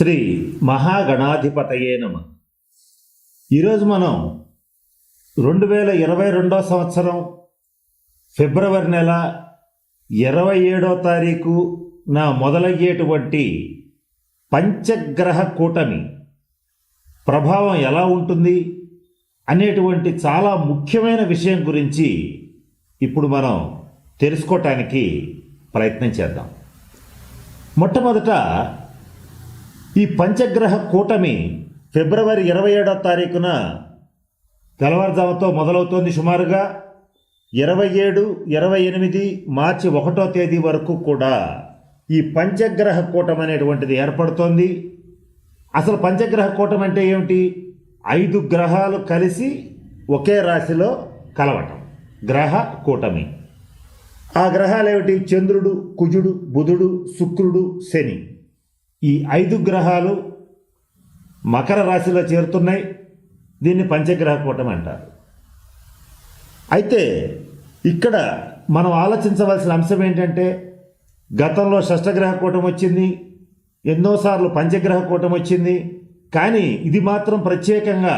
శ్రీ మహాగణాధిపతయే నమ. ఈరోజు మనం రెండు వేల ఇరవై రెండో సంవత్సరం ఫిబ్రవరి నెల ఇరవై ఏడో తారీఖు నా మొదలయ్యేటువంటి పంచగ్రహ కూటమి ప్రభావం ఎలా ఉంటుంది అనేటువంటి చాలా ముఖ్యమైన విషయం గురించి ఇప్పుడు మనం తెలుసుకోవటానికి ప్రయత్నం చేద్దాం. మొట్టమొదట ఈ పంచగ్రహ కూటమి ఫిబ్రవరి ఇరవై ఏడో తారీఖున తెల్లవారుజాముతో మొదలవుతోంది సుమారుగా ఇరవై ఏడు ఇరవై ఎనిమిది మార్చి ఒకటో తేదీ వరకు కూడా ఈ పంచగ్రహ కూటమి అనేటువంటిది ఏర్పడుతోంది. అసలు పంచగ్రహ కూటమి అంటే ఏమిటి? ఐదు గ్రహాలు కలిసి ఒకే రాశిలో కలవటం. గ్రహ కూటమి. ఆ గ్రహాలు ఏమిటి చంద్రుడు కుజుడు బుధుడు శుక్రుడు శని. ఈ ఐదు గ్రహాలు మకర రాశిలో చేరుతున్నాయి. దీన్ని పంచగ్రహ కూటమి అంటారు. అయితే ఇక్కడ మనం ఆలోచించవలసిన అంశం ఏంటంటే గతంలో షష్టగ్రహ కూటమి వచ్చింది ఎన్నోసార్లు పంచగ్రహ కూటమి వచ్చింది కానీ ఇది మాత్రం ప్రత్యేకంగా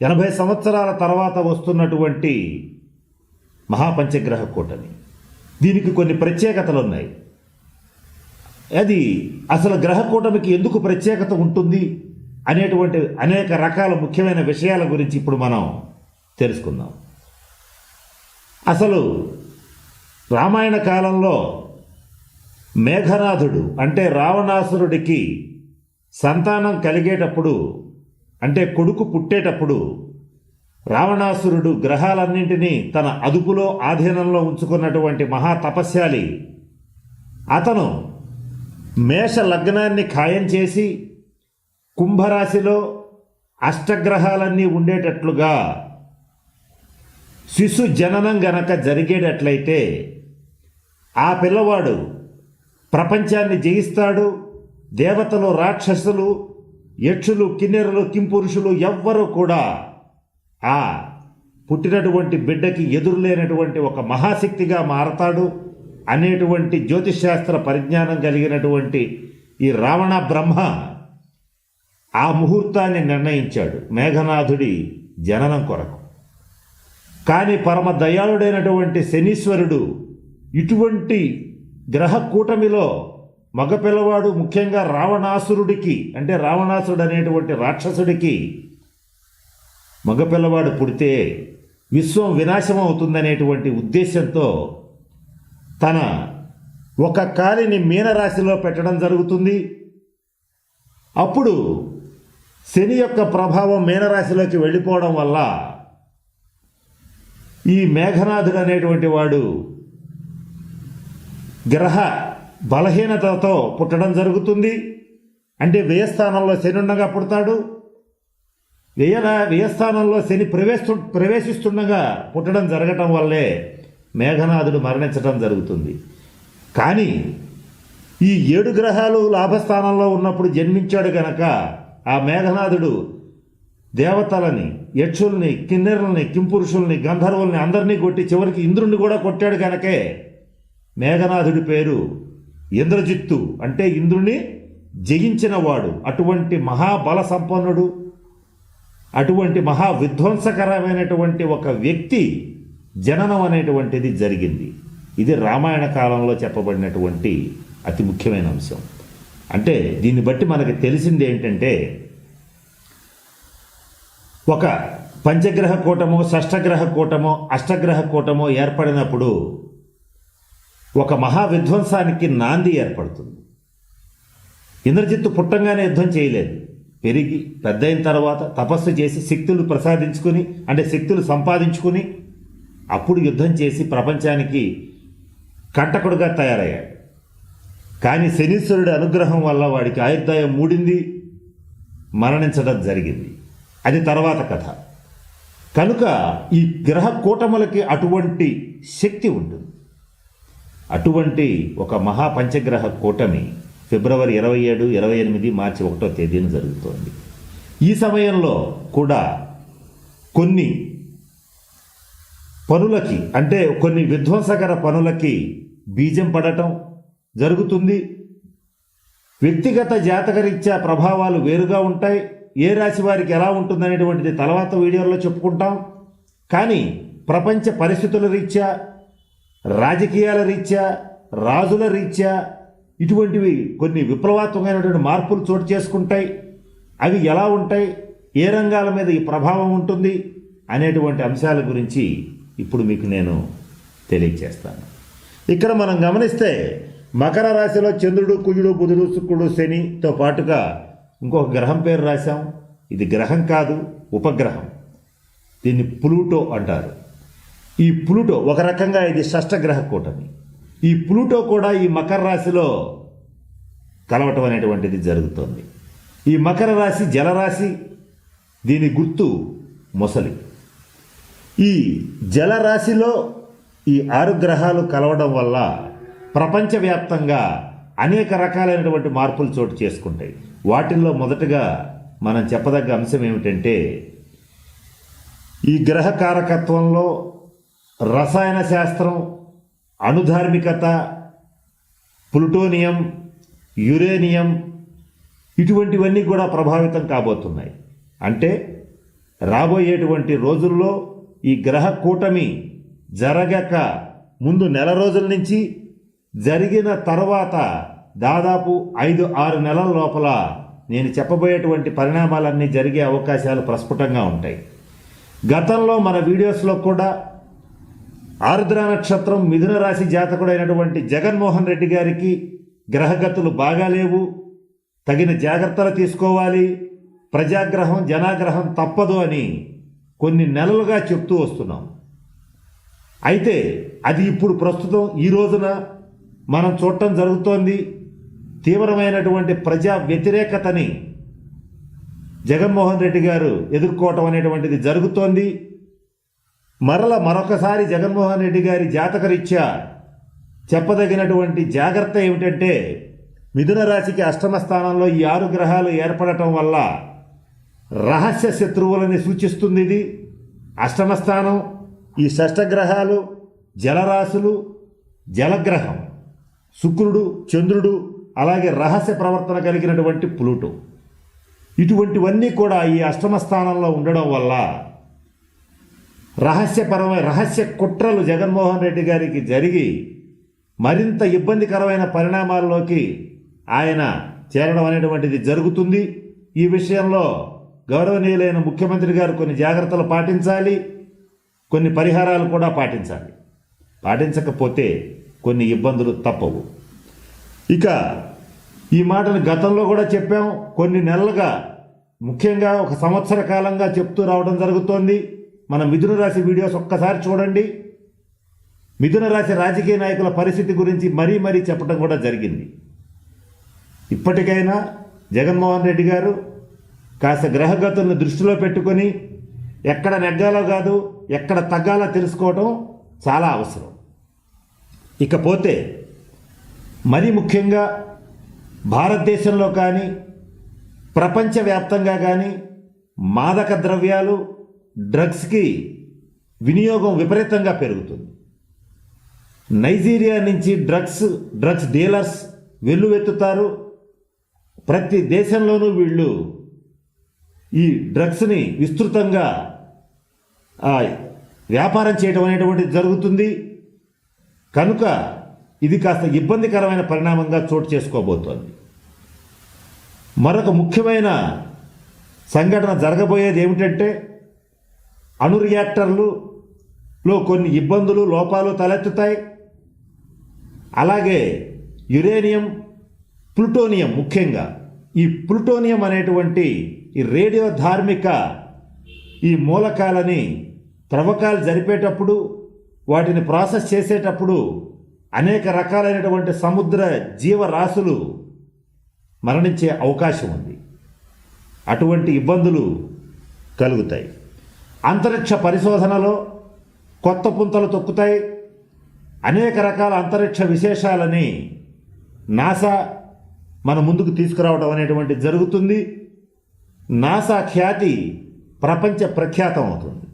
ఎనభై సంవత్సరాల తర్వాత వస్తున్నటువంటి మహాపంచగ్రహ కూటమి. దీనికి కొన్ని ప్రత్యేకతలు ఉన్నాయి. అది అసలు గ్రహకూటమికి ఎందుకు ప్రత్యేకత ఉంటుంది అనేటువంటి అనేక రకాల ముఖ్యమైన విషయాల గురించి ఇప్పుడు మనం తెలుసుకుందాం. అసలు రామాయణ కాలంలో మేఘనాథుడు అంటే రావణాసురుడికి సంతానం కలిగేటప్పుడు అంటే కొడుకు పుట్టేటప్పుడు రావణాసురుడు గ్రహాలన్నింటినీ తన అదుపులో ఆధీనంలో ఉంచుకున్నటువంటి మహా తపస్యాలి అతను మేష లగ్నాన్ని ఖాయం చేసి కుంభరాశిలో అష్టగ్రహాలన్నీ ఉండేటట్లుగా శిశు జననం గనక జరిగేటట్లయితే ఆ పిల్లవాడు ప్రపంచాన్ని జయిస్తాడు. దేవతలు రాక్షసులు యక్షులు కిన్నెరలు కింపురుషులు ఎవ్వరూ కూడా ఆ పుట్టినటువంటి బిడ్డకి ఎదురులేనటువంటి ఒక మహాశక్తిగా మారతాడు. అనేటువంటి జ్యోతిశాస్త్ర పరిజ్ఞానం కలిగినటువంటి ఈ రావణ బ్రహ్మ ఆ ముహూర్తాన్ని నిర్ణయించాడు మేఘనాథుడి జననం కొరకు. కానీ పరమ దయాళుడైనటువంటి శనీశ్వరుడు ఇటువంటి గ్రహ కూటమిలో మగపిల్లవాడు ముఖ్యంగా రావణాసురుడికి అంటే రావణాసురుడు అనేటువంటి రాక్షసుడికి మగపిల్లవాడు పుడితే విశ్వం వినాశం అవుతుందనేటువంటి ఉద్దేశంతో తన ఒక కాలిని మీనరాశిలో పెట్టడం జరుగుతుంది. అప్పుడు శని యొక్క ప్రభావం మీనరాశిలోకి వెళ్ళిపోవడం వల్ల ఈ మేఘనాథుడు అనేటువంటి వాడు గ్రహ బలహీనతతో పుట్టడం జరుగుతుంది. అంటే వ్యయస్థానంలో శని ఉండగా పుడతాడు. వ్యయ వ్యయస్థానంలో శని ప్రవేశ ప్రవేశిస్తుండగా పుట్టడం జరగటం వల్లే మేఘనాథుడు మరణించడం జరుగుతుంది. కానీ ఈ ఏడు గ్రహాలు లాభస్థానంలో ఉన్నప్పుడు జన్మించాడు గనక ఆ మేఘనాథుడు దేవతలని యక్షుల్ని కిన్నెరుల్ని కింపురుషుల్ని గంధర్వుల్ని అందరినీ కొట్టి చివరికి ఇంద్రుణ్ణి కూడా కొట్టాడు గనకే మేఘనాథుడి పేరు ఇంద్రజిత్తు అంటే ఇంద్రుని జయించినవాడు. అటువంటి మహాబల సంపన్నుడు అటువంటి మహా విధ్వంసకరమైనటువంటి ఒక వ్యక్తి జననం అనేటువంటిది జరిగింది. ఇది రామాయణ కాలంలో చెప్పబడినటువంటి అతి ముఖ్యమైన అంశం. అంటే దీన్ని బట్టి మనకి తెలిసింది ఏంటంటే ఒక పంచగ్రహ కూటమో షష్టగ్రహ కూటమో అష్టగ్రహ కూటమో ఏర్పడినప్పుడు ఒక మహా విధ్వంసానికి నాంది ఏర్పడుతుంది. ఇంద్రజిత్తు పుట్టంగానే యుద్ధం చేయలేదు. పెరిగి పెద్దయిన తర్వాత తపస్సు చేసి శక్తులు ప్రసాదించుకుని అంటే శక్తులు సంపాదించుకుని అప్పుడు యుద్ధం చేసి ప్రపంచానికి కంటకుడుగా తయారయ్యాడు. కానీ శనీశ్వరుడి అనుగ్రహం వల్ల వాడికి ఆయుర్దాయం మూడింది మరణించడం జరిగింది. అది తర్వాత కథ. కనుక ఈ గ్రహ కూటములకి అటువంటి శక్తి ఉంటుంది అటువంటి ఒక మహాపంచగ్రహ కూటమి ఫిబ్రవరి ఇరవై ఏడు ఇరవై ఎనిమిది మార్చి ఒకటో తేదీన జరుగుతోంది. ఈ సమయంలో కూడా కొన్ని పనులకి అంటే కొన్ని విధ్వంసకర పనులకి బీజం పడటం జరుగుతుంది. వ్యక్తిగత జాతకరీత్యా ప్రభావాలు వేరుగా ఉంటాయి. ఏ రాశి వారికి ఎలా ఉంటుందనేటువంటిది తర్వాత వీడియోలో చెప్పుకుంటాం. కానీ ప్రపంచ పరిస్థితుల రీత్యా రాజకీయాల రీత్యా రాజుల రీత్యా ఇటువంటివి కొన్ని విప్లవాత్మకమైనటువంటి మార్పులు చోటు చేసుకుంటాయి. అవి ఎలా ఉంటాయి? ఏ రంగాల మీద ఈ ప్రభావం ఉంటుంది? అనేటువంటి అంశాల గురించి ఇప్పుడు మీకు నేను తెలియచేస్తాను. ఇక్కడ మనం గమనిస్తే మకర రాశిలో చంద్రుడు కుజుడు బుధుడు శుక్రుడు శనితో పాటుగా ఇంకొక గ్రహం పేరు రాశాం. ఇది గ్రహం కాదు ఉపగ్రహం. దీన్ని ప్లూటో అంటారు. ఈ ప్లూటో ఒక రకంగా ఇది షష్టగ్రహ కూటమి. ఈ ప్లూటో కూడా ఈ మకర రాశిలో కలవటం అనేటువంటిది జరుగుతుంది. ఈ మకర రాశి జలరాశి దీని గుర్తు మొసలి. ఈ జలరాశిలో ఈ ఆరు గ్రహాలు కలవడం వల్ల ప్రపంచవ్యాప్తంగా అనేక రకాలైనటువంటి మార్పులు చోటు చేసుకుంటాయి. వాటిల్లో మొదటగా మనం చెప్పదగ్గ అంశం ఏమిటంటే ఈ గ్రహ కారకత్వంలో రసాయన శాస్త్రం అణుధార్మికత ప్లుటోనియం యురేనియం ఇటువంటివన్నీ కూడా ప్రభావితం కాబోతున్నాయి. అంటే రాబోయేటువంటి రోజుల్లో ఈ గ్రహ కూటమి జరగక ముందు నెల రోజుల నుంచి జరిగిన తర్వాత దాదాపు ఐదు ఆరు నెలల లోపల నేను చెప్పబోయేటువంటి పరిణామాలన్నీ జరిగే అవకాశాలు ప్రస్ఫుటంగా ఉంటాయి. గతంలో మన వీడియోస్లో కూడా ఆరుద్ర నక్షత్రం మిథున రాశి జాతకుడైనటువంటి జగన్మోహన్ రెడ్డి గారికి గ్రహగతులు బాగాలేవు తగిన జాగ్రత్తలు తీసుకోవాలి. ప్రజాగ్రహం జనాగ్రహం తప్పదు అని కొన్ని నెలలుగా చెప్తూ వస్తున్నాం. అయితే అది ఇప్పుడు ప్రస్తుతం ఈ రోజున మనం చూడటం జరుగుతోంది. తీవ్రమైనటువంటి ప్రజా వ్యతిరేకతని జగన్మోహన్ రెడ్డి గారు ఎదుర్కోవటం అనేటువంటిది జరుగుతోంది. మరల మరొకసారి జగన్మోహన్ రెడ్డి గారి జాతకరీత్యా చెప్పదగినటువంటి జాగ్రత్త ఏమిటంటే మిథున రాశికి అష్టమ స్థానంలో ఈ ఆరు గ్రహాలు ఏర్పడటం వల్ల రహస్య శత్రువులని సూచిస్తుంది ఇది అష్టమ స్థానం ఈ షష్టగ్రహాలు జలరాశులు జలగ్రహం. శుక్రుడు చంద్రుడు అలాగే రహస్య ప్రవర్తన కలిగినటువంటి ప్లూటో. ఇటువంటివన్నీ కూడా ఈ అష్టమ స్థానంలో ఉండడం వల్ల రహస్యపరమైన రహస్య కుట్రలు జగన్మోహన్ రెడ్డి గారికి జరిగి మరింత ఇబ్బందికరమైన పరిణామాల్లోకి ఆయన చేరడం అనేటువంటిది జరుగుతుంది. ఈ విషయంలో గౌరవనీయులైన ముఖ్యమంత్రి గారు కొన్ని జాగ్రత్తలు పాటించాలి కొన్ని పరిహారాలు కూడా పాటించాలి. పాటించకపోతే కొన్ని ఇబ్బందులు తప్పవు. ఇక ఈ మాటను గతంలో కూడా చెప్పాం కొన్ని నెలలుగా ముఖ్యంగా ఒక సంవత్సర కాలంగా చెప్తూ రావడం జరుగుతోంది. మన మిథున రాశి వీడియోస్ ఒక్కసారి చూడండి. మిథున రాశి రాజకీయ నాయకుల పరిస్థితి గురించి మరీ మరీ చెప్పడం కూడా జరిగింది. ఇప్పటికైనా జగన్మోహన్ రెడ్డి గారు కాస్త గ్రహగతులను దృష్టిలో పెట్టుకొని ఎక్కడ నెగ్గాలో కాదు ఎక్కడ తగ్గాలో తెలుసుకోవడం చాలా అవసరం. ఇకపోతే మరి ముఖ్యంగా భారతదేశంలో కానీ ప్రపంచవ్యాప్తంగా కానీ మాదక ద్రవ్యాలు డ్రగ్స్కి వినియోగం విపరీతంగా పెరుగుతుంది. నైజీరియా నుంచి డ్రగ్స్ డ్రగ్స్ డీలర్స్ వెల్లువెత్తుతారు. ప్రతి దేశంలోనూ వీళ్ళు ఈ డ్రగ్స్ని విస్తృతంగా వ్యాపారం చేయడం అనేటువంటిది జరుగుతుంది. కనుక ఇది కాస్త ఇబ్బందికరమైన పరిణామంగా చోటు చేసుకోబోతోంది. మరొక ముఖ్యమైన సంఘటన జరగబోయేది ఏమిటంటే అణు రియాక్టర్లులో కొన్ని ఇబ్బందులు లోపాలు తలెత్తుతాయి. అలాగే యురేనియం ప్లూటోనియం ముఖ్యంగా. ఈ ప్లూటోనియం అనేటువంటి ఈ రేడియో ధార్మిక ఈ మూలకాలని త్రవ్వకాలు జరిపేటప్పుడు వాటిని ప్రాసెస్ చేసేటప్పుడు అనేక రకాలైనటువంటి సముద్ర జీవరాశులు మరణించే అవకాశం ఉంది. అటువంటి ఇబ్బందులు కలుగుతాయి. అంతరిక్ష పరిశోధనలో కొత్త పుంతలు తొక్కుతాయి. అనేక రకాల అంతరిక్ష విశేషాలని నాసా మన ముందుకు తీసుకురావడం అనేటువంటి జరుగుతుంది. నాసా ఖ్యాతి ప్రపంచ ప్రఖ్యాతం అవుతుంది.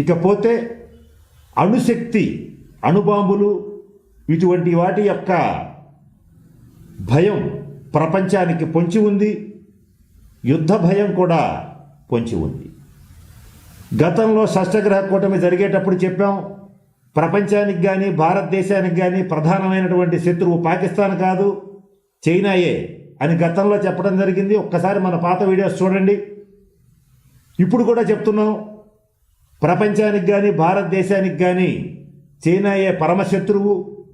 ఇకపోతే అణుశక్తి అణుబాంబులు ఇటువంటి వాటి యొక్క భయం ప్రపంచానికి పొంచి ఉంది. యుద్ధ భయం కూడా పొంచి ఉంది. గతంలో షష్టగ్రహ కూటమి జరిగేటప్పుడు చెప్పాం ప్రపంచానికి కానీ భారతదేశానికి కానీ ప్రధానమైనటువంటి శత్రువు పాకిస్తాన్ కాదు చైనాయే. అని గతంలో చెప్పడం జరిగింది. ఒక్కసారి మన పాత వీడియోస్ చూడండి. ఇప్పుడు కూడా చెప్తున్నాం. ప్రపంచానికి కానీ భారతదేశానికి కానీ చైనాయే పరమశత్రువు.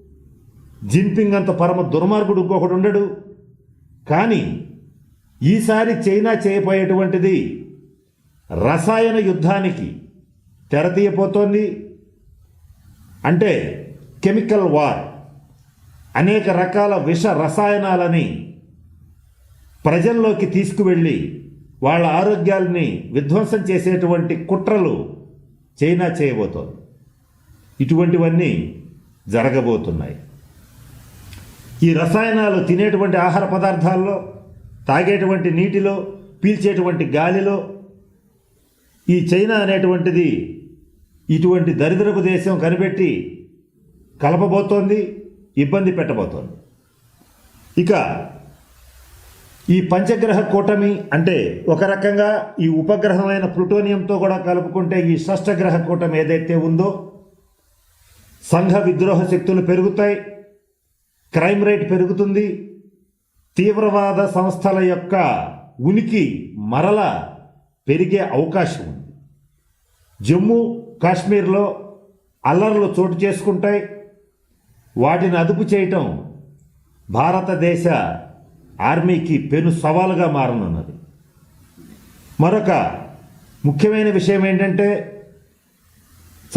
జిన్పింగ్ అంత పరమ దుర్మార్గుడు ఇంకొకడు ఉండడు. కానీ ఈసారి చైనా చేయబోయేటువంటిది రసాయన యుద్ధానికి తెరతీయపోతోంది అంటే కెమికల్ వార్. అనేక రకాల విష రసాయనాలని ప్రజల్లోకి తీసుకువెళ్ళి వాళ్ళ ఆరోగ్యాల్ని విధ్వంసం చేసేటువంటి కుట్రలు చైనా చేయబోతోంది. ఇటువంటివన్నీ జరగబోతున్నాయి. ఈ రసాయనాలు తినేటువంటి ఆహార పదార్థాల్లో తాగేటువంటి నీటిలో పీల్చేటువంటి గాలిలో ఈ చైనా అనేటువంటిది ఇటువంటి దరిద్రపు దేశం కనిపెట్టి కలపబోతోంది ఇబ్బంది పెట్టబోతోంది. ఇక ఈ పంచగ్రహ కూటమి అంటే ఒక రకంగా ఈ ఉపగ్రహమైన ప్లుటోనియంతో కూడా కలుపుకుంటే ఈ షష్టగ్రహ కూటమి ఏదైతే ఉందో సంఘ విద్రోహ శక్తులు పెరుగుతాయి క్రైమ్ రేట్ పెరుగుతుంది తీవ్రవాద సంస్థల యొక్క ఉనికి మరల పెరిగే అవకాశం ఉంది. జమ్మూ కాశ్మీర్లో అల్లర్లు చోటు చేసుకుంటాయి. వాటిని అదుపు చేయటం భారతదేశ ఆర్మీకి పెను సవాలుగా మారనున్నది. మరొక ముఖ్యమైన విషయం ఏంటంటే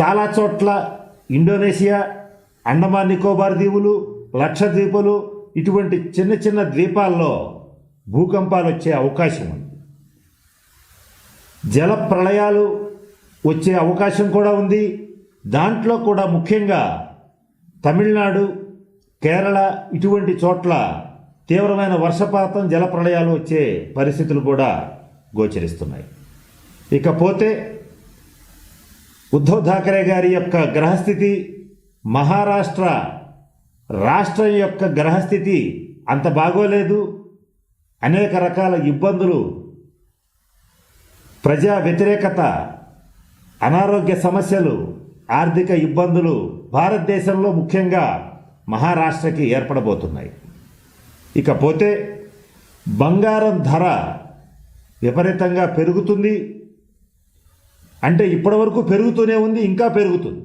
చాలా చోట్ల ఇండోనేషియా అండమాన్ నికోబార్ దీవులు లక్షద్వీపులు ఇటువంటి చిన్న చిన్న ద్వీపాల్లో భూకంపాలు వచ్చే అవకాశం ఉంది. జల ప్రళయాలు వచ్చే అవకాశం కూడా ఉంది. దాంట్లో కూడా ముఖ్యంగా తమిళనాడు కేరళ ఇటువంటి చోట్ల తీవ్రమైన వర్షపాతం జలప్రళయాలు వచ్చే పరిస్థితులు కూడా గోచరిస్తున్నాయి. ఇకపోతే ఉద్ధవ్ ఠాకరే గారి యొక్క గ్రహస్థితి మహారాష్ట్ర రాష్ట్రం యొక్క గ్రహస్థితి అంత బాగోలేదు. అనేక రకాల ఇబ్బందులు ప్రజా వ్యతిరేకత అనారోగ్య సమస్యలు ఆర్థిక ఇబ్బందులు భారతదేశంలో ముఖ్యంగా మహారాష్ట్రకి ఏర్పడబోతున్నాయి. ఇకపోతే బంగారం ధర విపరీతంగా పెరుగుతుంది. అంటే ఇప్పటివరకు పెరుగుతూనే ఉంది ఇంకా పెరుగుతుంది.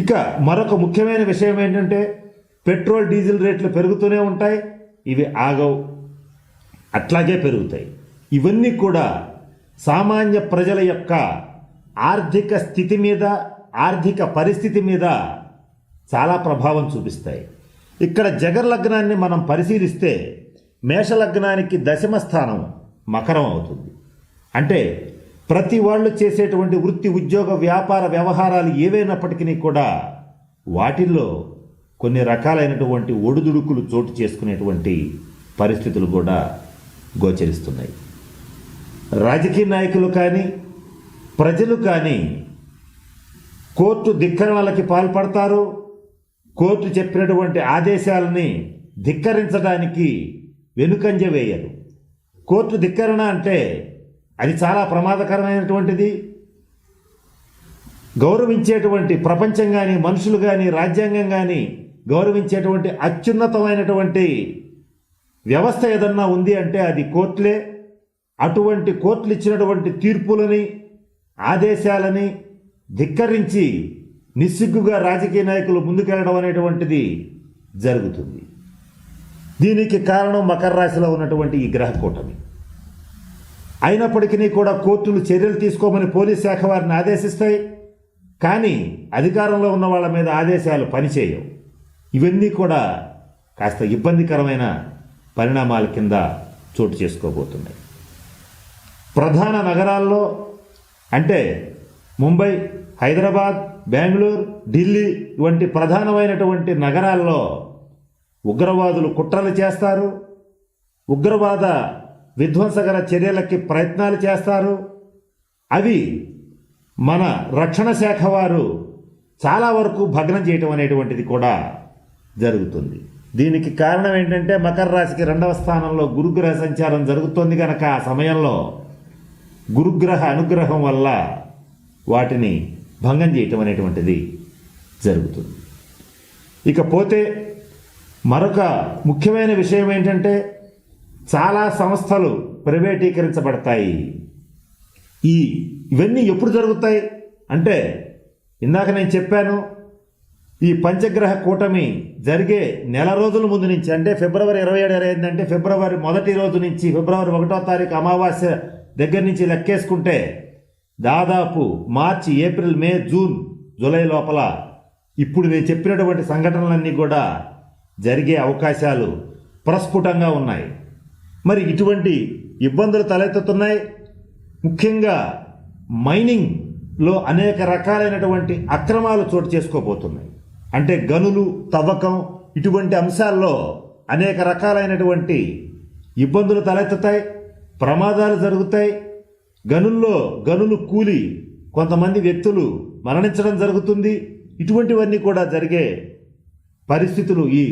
ఇక మరొక ముఖ్యమైన విషయం ఏంటంటే పెట్రోల్ డీజిల్ రేట్లు పెరుగుతూనే ఉంటాయి ఇవి ఆగవు. అట్లాగే పెరుగుతాయి. ఇవన్నీ కూడా సామాన్య ప్రజల యొక్క ఆర్థిక స్థితి మీద ఆర్థిక పరిస్థితి మీద చాలా ప్రభావం చూపిస్తాయి. ఇక్కడ జగర్ లగ్నాన్ని మనం పరిశీలిస్తే మేష లగ్నానికి దశమ స్థానం మకరం అవుతుంది. అంటే ప్రతి వాళ్ళు చేసేటువంటి వృత్తి ఉద్యోగ వ్యాపార వ్యవహారాలు ఏవైనప్పటికీ కూడా వాటిల్లో కొన్ని రకాలైనటువంటి ఒడిదుడుకులు చోటు చేసుకునేటువంటి పరిస్థితులు కూడా గోచరిస్తున్నాయి. రాజకీయ నాయకులు కానీ ప్రజలు కానీ కోర్టు ధిక్కరణలకి పాల్పడతారు. కోర్టు చెప్పినటువంటి ఆదేశాలని ధిక్కరించడానికి వెనుకంజ వేయరు కోర్టు ధిక్కరణ అంటే అది చాలా ప్రమాదకరమైనటువంటిది. గౌరవించేటువంటి ప్రపంచం కానీ మనుషులు కానీ రాజ్యాంగం కానీ గౌరవించేటువంటి అత్యున్నతమైనటువంటి వ్యవస్థ ఏదన్నా ఉంది అంటే అది కోర్టులే. అటువంటి కోర్టులు ఇచ్చినటువంటి తీర్పులని ఆదేశాలని ధిక్కరించి నిస్సిగ్గుగా రాజకీయ నాయకులు ముందుకెళ్ళడం అనేటువంటిది జరుగుతుంది. దీనికి కారణం మకర రాశిలో ఉన్నటువంటి ఈ గ్రహ కూటమి. అయినప్పటికీ కూడా కోర్టులు చర్యలు తీసుకోమని పోలీస్ శాఖ వారిని ఆదేశిస్తాయి. కానీ అధికారంలో ఉన్న వాళ్ళ మీద ఆదేశాలు పనిచేయవు. ఇవన్నీ కూడా కాస్త ఇబ్బందికరమైన పరిణామాల కింద చోటు చేసుకోబోతున్నాయి. ప్రధాన నగరాల్లో అంటే ముంబై హైదరాబాద్ బెంగళూరు ఢిల్లీ వంటి ప్రధానమైనటువంటి నగరాల్లో ఉగ్రవాదులు కుట్రలు చేస్తారు. ఉగ్రవాద విధ్వంసకర చర్యలకి ప్రయత్నాలు చేస్తారు. అవి మన రక్షణ శాఖ వారు చాలా వరకు భగ్నం చేయటం అనేటువంటిది కూడా జరుగుతుంది. దీనికి కారణం ఏంటంటే మకర రాశికి రెండవ స్థానంలో గురుగ్రహ సంచారం జరుగుతోంది కనుక ఆ సమయంలో గురుగ్రహ అనుగ్రహం వల్ల వాటిని భంగం చేయటం అనేటువంటిది జరుగుతుంది. ఇకపోతే మరొక ముఖ్యమైన విషయం ఏంటంటే చాలా సంస్థలు ప్రైవేటీకరించబడతాయి. ఈ ఇవన్నీ ఎప్పుడు జరుగుతాయి? అంటే ఇందాక నేను చెప్పాను ఈ పంచగ్రహ కూటమి జరిగే నెల రోజుల ముందు నుంచి అంటే ఫిబ్రవరి ఇరవై ఏడు ఇరవై అంటే ఫిబ్రవరి మొదటి రోజు నుంచి ఫిబ్రవరి ఒకటో తారీఖు అమావాస్య దగ్గర నుంచి లెక్కేసుకుంటే దాదాపు March April May June July లోపల ఇప్పుడు నేను చెప్పినటువంటి సంఘటనలన్నీ కూడా జరిగే అవకాశాలు ప్రస్ఫుటంగా ఉన్నాయి. మరి ఇటువంటి ఇబ్బందులు తలెత్తుతున్నాయి. ముఖ్యంగా మైనింగ్లో అనేక రకాలైనటువంటి అక్రమాలు చోటు చేసుకోబోతున్నాయి. అంటే గనులు తవ్వకం ఇటువంటి అంశాల్లో అనేక రకాలైనటువంటి ఇబ్బందులు తలెత్తుతాయి ప్రమాదాలు జరుగుతాయి. గనుల్లో గనులు కూలి కొంతమంది వ్యక్తులు మరణించడం జరుగుతుంది. ఇటువంటివన్నీ కూడా జరిగే పరిస్థితులు ఈ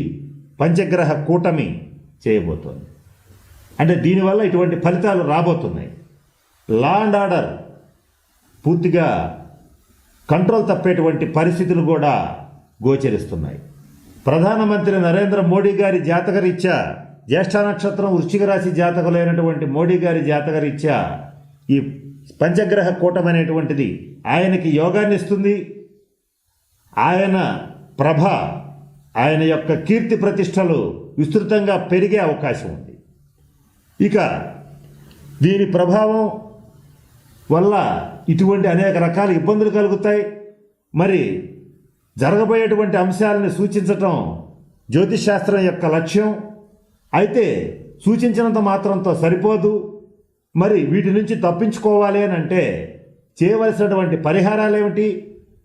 పంచగ్రహ కూటమి చేయబోతోంది. అంటే దీనివల్ల ఇటువంటి ఫలితాలు రాబోతున్నాయి. లా అండ్ ఆర్డర్ పూర్తిగా కంట్రోల్ తప్పేటువంటి పరిస్థితులు కూడా గోచరిస్తున్నాయి. ప్రధానమంత్రి నరేంద్ర మోడీ గారి జాతకరీత్యా జ్యేష్ఠ నక్షత్రం వృశ్చిక రాశి జాతకులైనటువంటి మోడీ గారి జాతకరీత్యా ఈ పంచగ్రహ కూటం అనేటువంటిది ఆయనకి యోగాన్ని ఇస్తుంది. ఆయన ప్రభ ఆయన యొక్క కీర్తి ప్రతిష్టలు విస్తృతంగా పెరిగే అవకాశం ఉంది. ఇక దీని ప్రభావం వల్ల ఇటువంటి అనేక రకాల ఇబ్బందులు కలుగుతాయి. మరి జరగబోయేటువంటి అంశాలను సూచించటం జ్యోతిష్ శాస్త్రం యొక్క లక్ష్యం. అయితే సూచించినంత మాత్రంతో సరిపోదు. మరి వీటి నుంచి తప్పించుకోవాలి అని అంటే చేయవలసినటువంటి పరిహారాలు ఏమిటి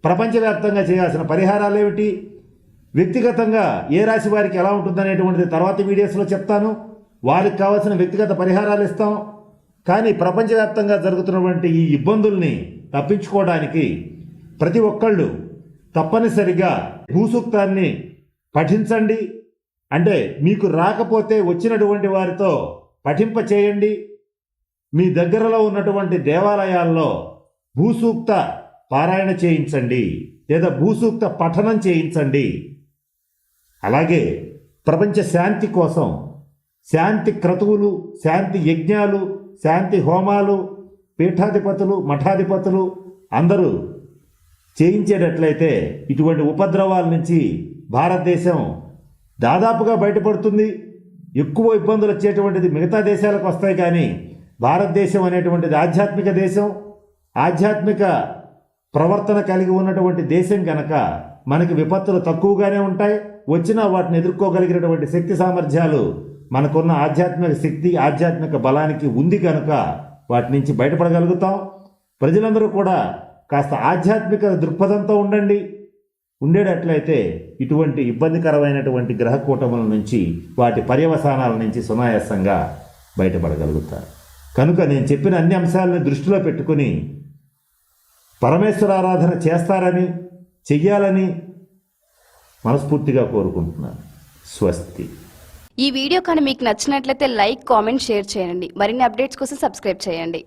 ప్రపంచవ్యాప్తంగా చేయాల్సిన పరిహారాలు ఏమిటి వ్యక్తిగతంగా ఏ రాశి వారికి ఎలా ఉంటుందనేటువంటిది తర్వాత వీడియోస్లో చెప్తాను. వారికి కావాల్సిన వ్యక్తిగత పరిహారాలు ఇస్తాం. కానీ ప్రపంచవ్యాప్తంగా జరుగుతున్నటువంటి ఈ ఇబ్బందుల్ని తప్పించుకోవడానికి ప్రతి ఒక్కళ్ళు తప్పనిసరిగా భూసూక్తాన్ని పఠించండి. అంటే మీకు రాకపోతే వచ్చినటువంటి వారితో పఠింప చేయండి మీ దగ్గరలో ఉన్నటువంటి దేవాలయాల్లో భూసూక్త పారాయణ చేయించండి లేదా భూసూక్త పఠనం చేయించండి. అలాగే ప్రపంచ శాంతి కోసం శాంతి క్రతువులు శాంతి యజ్ఞాలు శాంతి హోమాలు పీఠాధిపతులు మఠాధిపతులు అందరూ చేయించేటట్లయితే ఇటువంటి ఉపద్రవాల నుంచి భారతదేశం దాదాపుగా బయటపడుతుంది. ఎక్కువ ఇబ్బందులు వచ్చేటువంటిది మిగతా దేశాలకు వస్తాయి కానీ భారతదేశం అనేటువంటిది ఆధ్యాత్మిక దేశం. ఆధ్యాత్మిక ప్రవర్తన కలిగి ఉన్నటువంటి దేశం కనుక మనకి విపత్తులు తక్కువగానే ఉంటాయి. వచ్చినా వాటిని ఎదుర్కోగలిగినటువంటి శక్తి సామర్థ్యాలు మనకున్న ఆధ్యాత్మిక శక్తి ఆధ్యాత్మిక బలానికి ఉంది కనుక వాటి నుంచి బయటపడగలుగుతాం. ప్రజలందరూ కూడా కాస్త ఆధ్యాత్మిక దృక్పథంతో ఉండండి. ఉండేటట్లయితే ఇటువంటి ఇబ్బందికరమైనటువంటి గ్రహ కూటముల నుంచి వాటి పర్యవసానాల నుంచి సునాయాసంగా బయటపడగలుగుతారు. కనుక నేను చెప్పిన అన్ని అంశాలను దృష్టిలో పెట్టుకుని పరమేశ్వర ఆరాధన చేస్తారని చెయ్యాలని మనస్ఫూర్తిగా కోరుకుంటున్నాను. స్వస్తి. ఈ వీడియో కానీ మీకు నచ్చినట్లయితే లైక్ కామెంట్ షేర్ చేయండి. మరిన్ని అప్డేట్స్ కోసం సబ్స్క్రైబ్ చేయండి.